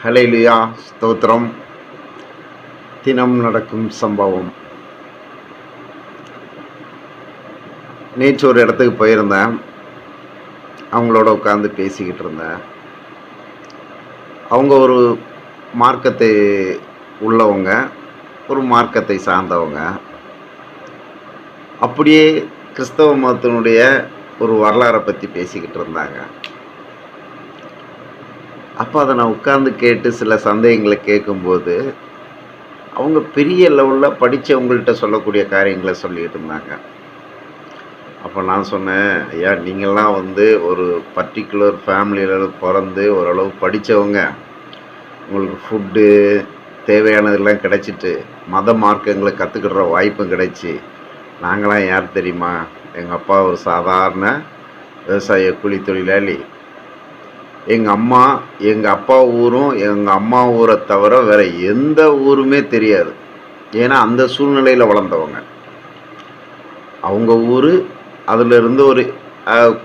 ஹலைலியா ஸ்தோத்திரம். தினம் நடக்கும் சம்பவம். நேற்று ஒரு இடத்துக்கு போயிருந்தேன். அவங்களோட உட்காந்து பேசிக்கிட்டு இருந்தேன். அவங்க ஒரு மார்க்கத்தை உள்ளவங்க ஒரு மார்க்கத்தை சார்ந்தவங்க. அப்படியே கிறிஸ்தவ மதத்தினுடைய ஒரு வரலாறை பற்றி பேசிக்கிட்டு இருந்தாங்க. அப்போ அதை நான் உட்காந்து கேட்டு சில சந்தேகங்களை கேட்கும்போது அவங்க பெரிய லெவலில் படித்தவங்கள்ட்ட சொல்லக்கூடிய காரியங்களை சொல்லிகிட்டு இருந்தாங்க. அப்போ நான் சொன்னேன் ஐயா நீங்கள்லாம் வந்து ஒரு பர்டிகுலர் ஃபேமிலியில் பிறந்து ஓரளவு படித்தவங்க உங்களுக்கு ஃபுட்டு தேவையானதெல்லாம் கிடைச்சிட்டு மத மார்க்கங்களை கற்றுக்கிற வாய்ப்பும் கிடைச்சி. நாங்களாம் யார் தெரியுமா? எங்கள் அப்பா ஒரு சாதாரண விவசாய கூலி தொழிலாளி. எங்கள் அம்மா எங்கள் அப்பா ஊரும் எங்கள் அம்மா ஊரை தவிர வேறு எந்த ஊருமே தெரியாது. ஏன்னா அந்த சூழ்நிலையில் வளர்ந்தவங்க. அவங்க ஊர் அதிலிருந்து ஒரு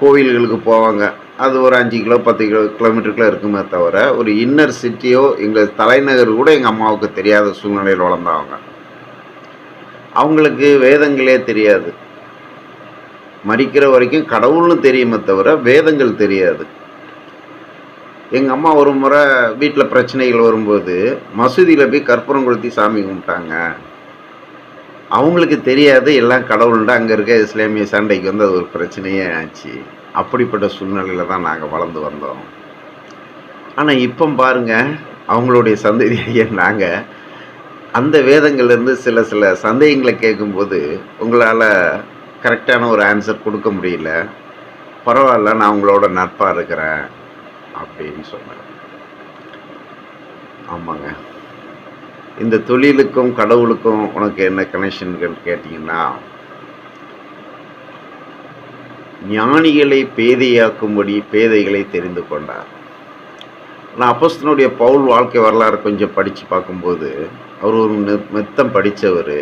கோவில்களுக்கு போவாங்க. அது ஒரு அஞ்சு கிலோ பத்து கிலோ கிலோமீட்டருக்குள்ளே இருக்குமே தவிர ஒரு இன்னர் சிட்டியோ எங்கள் தலைநகர் கூட எங்கள் அம்மாவுக்கு தெரியாத சூழ்நிலையில் வளர்ந்தவங்க. அவங்களுக்கு வேதங்களே தெரியாது. மறிக்கிற வரைக்கும் கடவுள்னு தெரியுமே தவிர வேதங்கள் தெரியாது. எங்கள் அம்மா ஒரு முறை வீட்டில் பிரச்சனைகள் வரும்போது மசூதியில் போய் கற்பூரம் கொளுத்தி சாமி கும்பிட்டாங்க. அவங்களுக்கு தெரியாது எல்லாம் கடவுள்ண்டா அங்கே இருக்க இஸ்லாமிய சண்டைக்கு வந்து அது ஒரு பிரச்சனையே ஆச்சு. அப்படிப்பட்ட சூழ்நிலையில் தான் நாங்கள் வளர்ந்து வந்தோம். ஆனால் இப்போ பாருங்க அவங்களுடைய சந்ததியாக நாங்கள் அந்த வேதங்கள்லேருந்து சில சில சந்தேகங்களை கேட்கும்போது உங்களால் கரெக்டான ஒரு ஆன்சர் கொடுக்க முடியல. பரவாயில்ல நான் உங்களோட நட்பாக இருக்கிறேன். அப்படின்னு சொன்னேன் ஆமாங்க. இந்த தொழிலுக்கும் கடவுளுக்கும் உனக்கு என்ன கனெக்ஷன்கள் கேட்டிங்கன்னா ஞானிகளை பேதையாக்கும்படி பேதைகளை தெரிந்து கொண்டார். நான் அப்போஸ்தனுடைய பவுல் வாழ்க்கை வரலாறு கொஞ்சம் படித்து பார்க்கும்போது அவர் ஒரு மெத்தம் படித்தவர்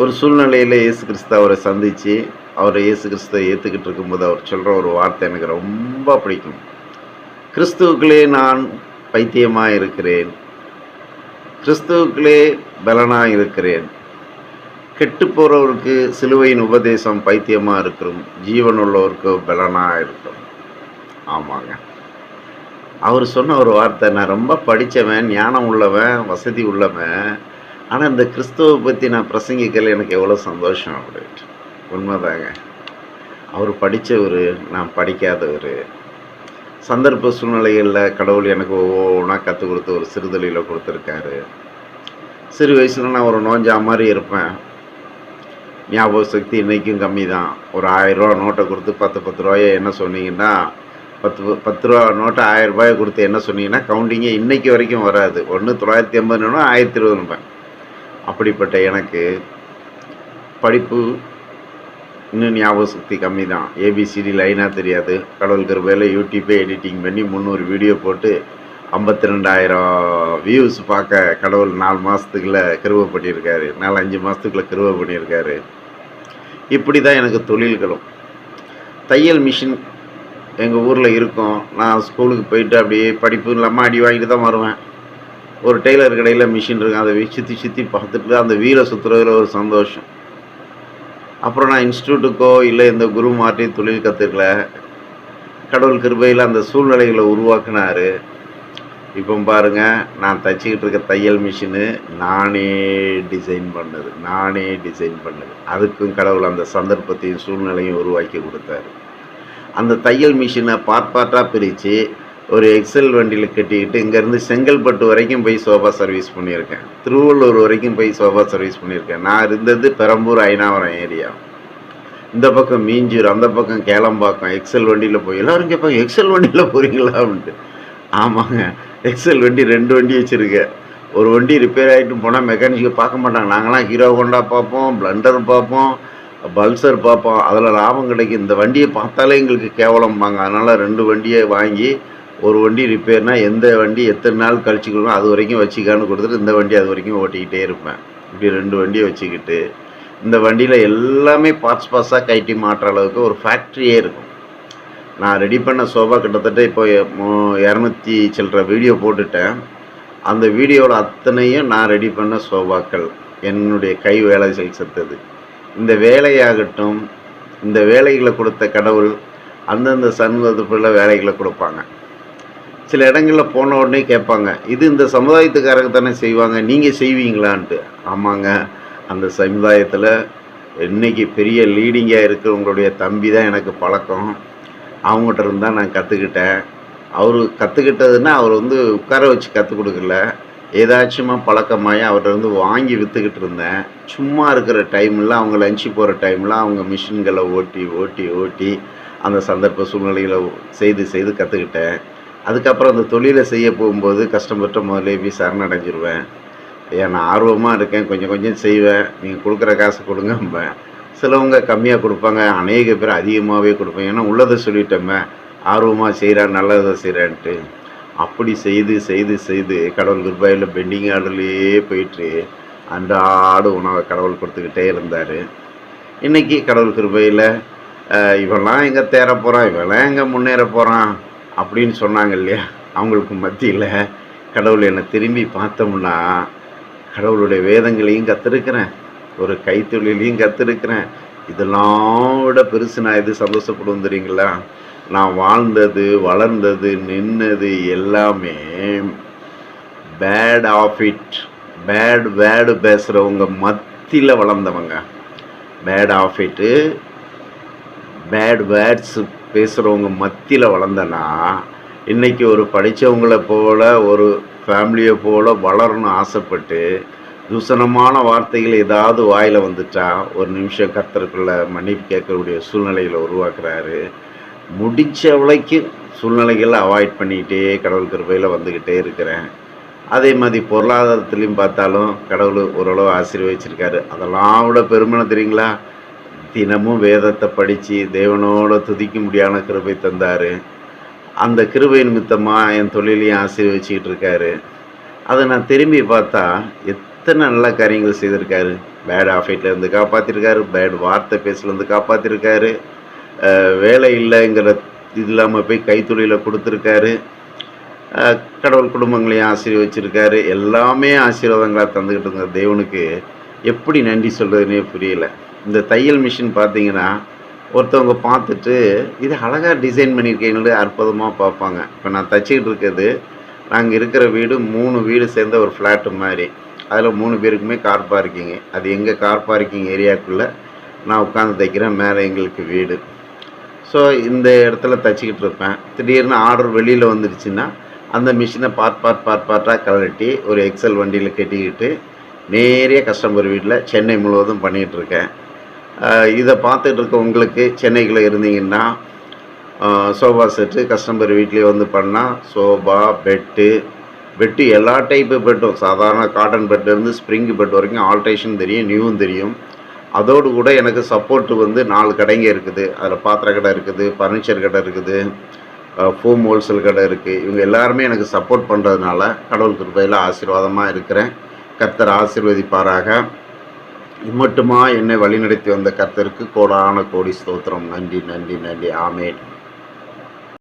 ஒரு சூழ்நிலையில் இயேசு கிறிஸ்து அவரை சந்தித்து அவரை இயேசு கிறிஸ்துவை ஏற்றுக்கிட்டு இருக்கும்போது அவர் சொல்கிற ஒரு வார்த்தை எனக்கு ரொம்ப பிடிக்கும். கிறிஸ்துவுக்களே நான் பைத்தியமாக இருக்கிறேன் கிறிஸ்துவுக்களே பலனாக இருக்கிறேன் கெட்டு போகிறவருக்கு சிலுவையின் உபதேசம் பைத்தியமாக இருக்கிறோம் ஜீவன் உள்ளவருக்கு பலனாக இருக்கும் ஆமாங்க. அவர் சொன்ன ஒரு வார்த்தை நான் ரொம்ப படித்தவன் ஞானம் உள்ளவன் வசதி உள்ளவன். ஆனால் இந்த கிறிஸ்துவை பற்றி நான் பிரசங்கிக்கல எனக்கு எவ்வளோ சந்தோஷம். அப்படின்ட்டு. உண்மைதாங்க. அவர் படித்தவர் நான் படிக்காதவர். சந்தர்ப்ப சூழ்நிலைகளில் கடவுள் எனக்கு ஒவ்வொன்றா கற்றுக் கொடுத்து ஒரு சிறுதொழியில் கொடுத்துருக்காரு. சிறு வயசில் நான் ஒரு நோஞ்சா மாதிரி இருப்பேன். ஞாபக சக்தி இன்றைக்கும் கம்மி தான் ஒரு ஆயிரரூவா நோட்டை கொடுத்து பத்து பத்து ரூபாயை என்ன சொன்னீங்கன்னா பத்து பத்து ரூபா நோட்டை ஆயிரம் ரூபாயை கொடுத்து என்ன சொன்னீங்கன்னா கவுண்டிங்கே இன்றைக்கி வரைக்கும் வராது. ஒன்று தொள்ளாயிரத்தி ஐம்பதுனா ஆயிரத்தி இருபது ரூபாய் அப்படிப்பட்ட எனக்கு படிப்பு இன்னும் ஞாபக சக்தி கம்மி தான் ஏபிசிடி லைனாக தெரியாது. கடவுள் கிருபையில் யூடியூப்பே எடிட்டிங் பண்ணி முந்நூறு வீடியோ போட்டு ஐம்பத்தி ரெண்டாயிரம் வியூஸ் பார்க்க கடவுள் நாலு மாதத்துக்குள்ளே கிருவை பண்ணியிருக்காரு. நாலு அஞ்சு மாதத்துக்குள்ளே கிருவை பண்ணியிருக்காரு. இப்படி தான் எனக்கு தொழில்களும். தையல் மிஷின் எங்கள் ஊரில் இருக்கும். நான் ஸ்கூலுக்கு போயிட்டு அப்படியே படிப்பு இல்லாமல் அடி வாங்கிட்டு தான் வருவேன். ஒரு டெய்லர் கடையில் மிஷின் இருக்கும். அதை சுற்றி சுற்றி பார்த்துட்டு அந்த வீலை சுற்றுறதுல ஒரு சந்தோஷம். அப்புறம் நான் இன்ஸ்டியூட்டுக்கோ இல்லை இந்த குரு மாற்றி தொழில் கற்றுக்கல கடவுள் கிருபையில் அந்த சூழ்நிலைகளை உருவாக்குனாரு. இப்போ பாருங்க நான் தைச்சிக்கிட்டு இருக்க தையல் மிஷினு நானே டிசைன் பண்ணது நானே டிசைன் பண்ணது. அதுக்கும் கடவுள் அந்த சந்தர்ப்பத்தையும் சூழ்நிலையும் உருவாக்கி கொடுத்தாரு. அந்த தையல் மிஷினை பார்ட் பார்ட்டாக பிரித்து ஒரு எக்ஸல் வண்டியில் கட்டிக்கிட்டு இங்கேருந்து செங்கல்பட்டு வரைக்கும் போய் சோஃபா சர்வீஸ் பண்ணியிருக்கேன். திருவள்ளூர் வரைக்கும் போய் சோஃபா சர்வீஸ் பண்ணியிருக்கேன். நான் இருந்தது பெரம்பூர் ஐநாவரம் ஏரியா. இந்த பக்கம் மீஞ்சூர் அந்த பக்கம் கேளம்பாக்கம் எக்ஸல் வண்டியில் போய் எல்லாரும் கேட்பாங்க எக்ஸல் வண்டியில் போகிறீங்களா அப்படின்ட்டு. ஆமாங்க. எக்ஸல் வண்டி ரெண்டு வண்டி வச்சுருக்கேன் ஒரு வண்டி ரிப்பேர் ஆகிட்டு போனால் மெக்கானிக்கை பார்க்க மாட்டாங்க. நாங்களாம் ஹீரோ ஹோண்டா பார்ப்போம் பிளண்டர் பார்ப்போம் பல்சர் பார்ப்போம். அதில் லாபம் கிடைக்கும். இந்த வண்டியை பார்த்தாலே எங்களுக்கு கேவலம்பாங்க. அதனால் ரெண்டு வண்டியை வாங்கி ஒரு வண்டி ரிப்பேர்னால் எந்த வண்டி எத்தனை நாள் கழிச்சுக்கணும் அது வரைக்கும் வச்சுக்கான்னு கொடுத்துட்டு இந்த வண்டி அது வரைக்கும் ஓட்டிக்கிட்டே இருப்பேன். இப்படி ரெண்டு வண்டியை வச்சுக்கிட்டு இந்த வண்டியில் எல்லாமே பார்ட்ஸ் பார்ட்ஸாக கைட்டி மாட்டுற அளவுக்கு ஒரு ஃபேக்ட்ரியே இருக்கும். நான் ரெடி பண்ண சோஃபா கிட்டத்தட்ட இப்போ இரநூத்தி சில்லற வீடியோ போட்டுட்டேன். அந்த வீடியோவில் அத்தனையும் நான் ரெடி பண்ண சோஃபாக்கள் என்னுடைய கை வேலை செலுத்தது இந்த வேலையாகட்டும் இந்த வேலைகளை கொடுத்த கடவுள் அந்தந்த சந்தர்ப்பத்தில் வேலைகளை கொடுப்பாங்க. சில இடங்களில் போன உடனே கேட்பாங்க இது இந்த சமுதாயத்துக்காரங்க தானே செய்வாங்க நீங்கள் செய்வீங்களான்ட்டு. ஆமாங்க அந்த சமுதாயத்தில் இன்றைக்கி பெரிய லீடிங்காக இருக்கிறவங்களுடைய தம்பி தான் எனக்கு பழக்கம். அவங்ககிட்ட இருந்து தான் நான் கற்றுக்கிட்டேன் அவர் கற்றுக்கிட்டதுன்னா அவர் வந்து உட்கார வச்சு கற்றுக் கொடுக்கல. ஏதாச்சுமா பழக்கமாகி அவர்கிட்ட இருந்து வாங்கி விற்றுக்கிட்டு இருந்தேன். சும்மா இருக்கிற டைமில் அவங்க லஞ்சு போகிற டைமில் அவங்க மிஷின்களை ஓட்டி ஓட்டி ஓட்டி அந்த சந்தர்ப்ப சூழ்நிலைகளை செய்து செய்து கற்றுக்கிட்டேன் அதுக்கப்புறம் அந்த தொழிலை செய்ய போகும்போது கஷ்டப்பட்ட முதலே போய் சரணடைஞ்சிருவேன். ஐயா நான் ஆர்வமாக இருக்கேன் கொஞ்சம் கொஞ்சம் செய்வேன். நீங்கள் கொடுக்குற காசு கொடுங்கம்பேன் சிலவங்க கம்மியாக கொடுப்பாங்க அநேக பேர் அதிகமாகவே கொடுப்பாங்க ஏன்னா உள்ளதை சொல்லிட்டோமே ஆர்வமாக செய்கிறேன் நல்லதை செய்கிறேன்ட்டு அப்படி செய்து செய்து செய்து கடவுள் குருபாயில் பெண்டிங் ஆர்டர்லேயே போயிட்டு அன்றாடு உணவை கடவுள் கொடுத்துக்கிட்டே இருந்தார். இன்றைக்கி கடவுள் கிருபையில் இவெல்லாம் எங்கே தேர போகிறான் இவெல்லாம் எங்கே முன்னேற போகிறான் அப்படின்னு சொன்னாங்க இல்லையா? அவங்களுக்கு மத்தியில் கடவுள் என்னை திரும்பி பார்த்தோம்னா கடவுளுடைய வேதங்களையும் கற்றுருக்கிறேன் ஒரு கைத்தொழிலையும் கற்றுருக்கிறேன் இதெல்லாம் விட பெருசு நான் எது சந்தோஷப்படுவோம் தெரியுங்களா? நான் வாழ்ந்தது வளர்ந்தது நின்னது எல்லாமே bad of it bad word பேசுகிறவங்க மத்தியில் வளர்ந்தவங்க. Bad of it bad words பேசுகிறவங்க மத்தியில் வளர்ந்தனா இன்றைக்கி ஒரு படித்தவங்களை போல் ஒரு ஃபேமிலியை போல் வளரணும்னு ஆசைப்பட்டு தூசணமான வார்த்தைகள் ஏதாவது வாயில் வந்துட்டா ஒரு நிமிஷம் கத்தருக்குள்ள மன்னிப்பு கேட்கக்கூடிய சூழ்நிலைகளை உருவாக்குறாரு. முடிச்சவளைக்கு சூழ்நிலைகளை அவாய்ட் பண்ணிக்கிட்டே கடவுள் கிருபையில் வந்துக்கிட்டே இருக்கிறேன். அதே மாதிரி பொருளாதாரத்துலேயும் பார்த்தாலும் கடவுள் ஓரளவு ஆசீர்வதிச்சிருக்காரு. அதெல்லாம் விட பெருமைன்னு தெரியுங்களா? தினமும் வேதத்தை படித்து தேவனோட துதிக்க முடியாத கிருபை தந்தார். அந்த கிருபை நிமித்தமாக என் தொழிலையும் ஆசீர்வச்சிக்கிட்டு இருக்காரு. அதை நான் திரும்பி பார்த்தா எத்தனை நல்ல காரியங்கள் செய்திருக்காரு. பேட் ஆஃபைட்லேருந்து காப்பாற்றிருக்காரு பேட் வார்த்தை பேசுலேருந்து காப்பாற்றிருக்காரு வேலை இல்லைங்கிற இது இல்லாமல் போய் கைத்தொழிலை கொடுத்துருக்காரு. கடவுள் குடும்பங்களையும் ஆசீர்வச்சிருக்காரு. எல்லாமே ஆசீர்வாதங்களாக தந்துக்கிட்டு இருந்த தேவனுக்கு எப்படி நன்றி சொல்கிறதுனே புரியல. இந்த தையல் மிஷின் பார்த்தீங்கன்னா ஒருத்தவங்க பார்த்துட்டு இது அழகாக டிசைன் பண்ணியிருக்கீங்களே அற்புதமாக பார்ப்பாங்க. இப்போ நான் தச்சிக்கிட்டு இருக்கிறது நாங்கள் இருக்கிற வீடு மூணு வீடு சேர்ந்த ஒரு ஃப்ளாட்டு மாதிரி. அதில் மூணு பேருக்குமே கார் பார்க்கிங்கு அது எங்கள் கார் பார்க்கிங் ஏரியாவுக்குள்ளே நான் உட்காந்து தைக்கிறேன் மேலே எங்களுக்கு வீடு. ஸோ இந்த இடத்துல தச்சிக்கிட்டு இருப்பேன். திடீர்னு ஆர்டர் வெளியில் வந்துடுச்சுன்னா அந்த மிஷினை பார்ட் பார்ட் பார்ட் பார்ட்டாக கழட்டி ஒரு எக்ஸல் வண்டியில் கட்டிக்கிட்டு நேரே கஸ்டமர் வீட்டில் சென்னை முழுவதும் பண்ணிகிட்ருக்கேன் இதை பார்த்துட்டு இருக்க உங்களுக்கு சென்னைக்குள்ளே இருந்தீங்கன்னா சோஃபா செட்டு கஸ்டமர் வீட்லேயே வந்து பண்ணால் சோஃபா பெட்டு பெட்டு எல்லா டைப்பு பெட்டும் சாதாரண காட்டன் பெட்லேருந்து ஸ்ப்ரிங் பெட் வரைக்கும் ஆல்ட்ரேஷன் தெரியும் நியூவும் தெரியும். அதோடு கூட எனக்கு சப்போர்ட்டு வந்து நாலு கடைங்க இருக்குது. அதில் பாத்திர கடை இருக்குது ஃபர்னிச்சர் கடை இருக்குது ஃபோம் ஹோல்சேல் கடை இருக்குது இவங்க எல்லாருமே எனக்கு சப்போர்ட் பண்ணுறதுனால கடவுள் கிருப்பையில் ஆசீர்வாதமாக இருக்கிறேன். கர்த்தர் ஆசீர்வதிப்பாராக. இம்மட்டுமா என்னை வழிநடத்தி வந்த கர்த்தருக்கு கோடான கோடி ஸ்தோத்திரம். நன்றி நன்றி நன்றி. ஆமேன்.